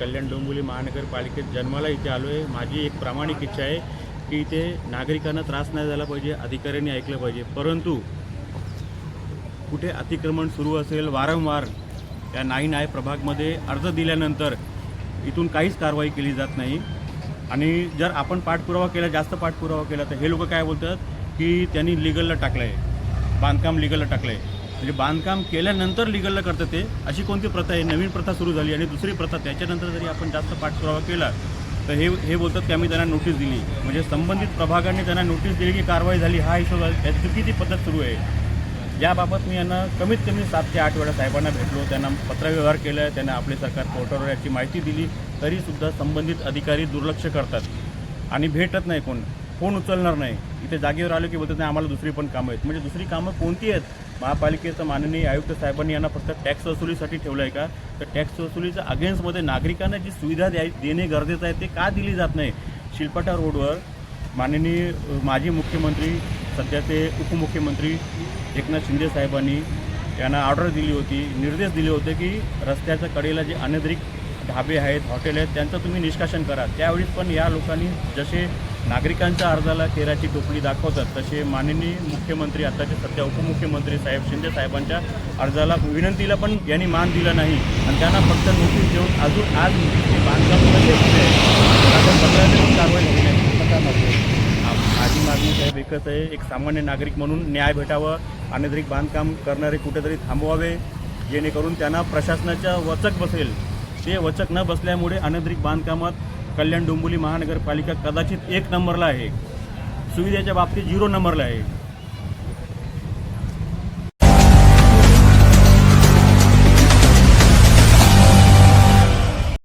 कल्याण डोंबिवली महानगरपालिकेत जन्माला इथे आलो आहे माझी एक प्रामाणिक इच्छा आहे की इथे नागरिकांना त्रास नाही झाला पाहिजे अधिकाऱ्यांनी ऐकलं पाहिजे. परंतु कुठे अतिक्रमण सुरू असेल वारंवार या नाही नाही प्रभागमध्ये अर्ज दिल्यानंतर इथून काहीच कारवाई केली जात नाही. आणि जर आपण पाठपुरावा केला जास्त पाठपुरावा केला तर हे लोक काय बोलतात की त्यांनी लिगलला टाकलं आहे बांधकाम लिगलला टाकलं आहे म्हणजे बांधकाम केल्यानंतर लिगलला करतात ते. अशी कोणती प्रथा आहे? नवीन प्रथा सुरू झाली आणि दुसरी प्रथा त्याच्यानंतर जरी आपण जास्त पाठपुरावा केला तर हे हे बोलतात की आम्ही त्यांना नोटीस दिली. म्हणजे संबंधित प्रभागाने त्यांना नोटीस दिली की कारवाई झाली हा हिशोब त्याची चुकीची पद्धत सुरू आहे? याबाबत मी यांना कमीत कमी सात ते आठ वेळा साहेबांना भेटलो. त्यांना पत्रव्यवहार केला त्यांना आपले सरकार पोर्टलवर याची माहिती दिली. तरीसुद्धा संबंधित अधिकारी दुर्लक्ष करतात. आणि भेटत नाही कोण. फोन उचलणार नाही. इथे जागेवर आलो की बोलतात नाही आम्हाला दुसरी पण कामं आहेत. म्हणजे दुसरी कामं कोणती आहेत? महापालिकेचं माननीय आयुक्त साहेबांनी यांना फक्त टॅक्स वसुलीसाठी ठेवलं आहे का? तर टॅक्स वसुलीच्या अगेन्स्टमध्ये नागरिकांना जी सुविधा द्याय देणे गरजेचं आहे ते का दिली जात नाही? शिल्पाटा रोडवर माननीय माजी मुख्यमंत्री सध्याचे उपमुख्यमंत्री एकनाथ शिंदे साहेबांनी यांना ऑर्डर दिली होती निर्देश दिले होते की रस्त्याच्या कडेला जे अनधिक ढाबे आहेत हॉटेल आहेत त्यांचं तुम्ही निष्कासन करा. त्यावेळी पण या लोकांनी जसे नागरिकांच्या अर्जाला केराची टोपली दाखवतात तसे माननीय मुख्यमंत्री आताचे सध्या उपमुख्यमंत्री साहेब शिंदे साहेबांच्या अर्जाला विनंतीला पण यांनी मान दिला नाही. आणि त्यांना फक्त नोटीस देऊन अजून आज हे बांधकाम कसे होते आता पत्राने पण कारवाई झाली नाही नव्हते माझी मागणी साहेब एकच आहे एक सामान्य नागरिक म्हणून न्याय भेटावं अनधिक बांधकाम करणारे कुठेतरी थांबवावे जेणेकरून त्यांना प्रशासनाच्या वचक बसेल. ते वचक न बसल्यामुळे अनधिक बांधकामात कल्याण डोंबिवली महानगरपालिका कदाचित एक नंबरला आहे. सुविधेच्या बाबतीत झिरो नंबरला आहे.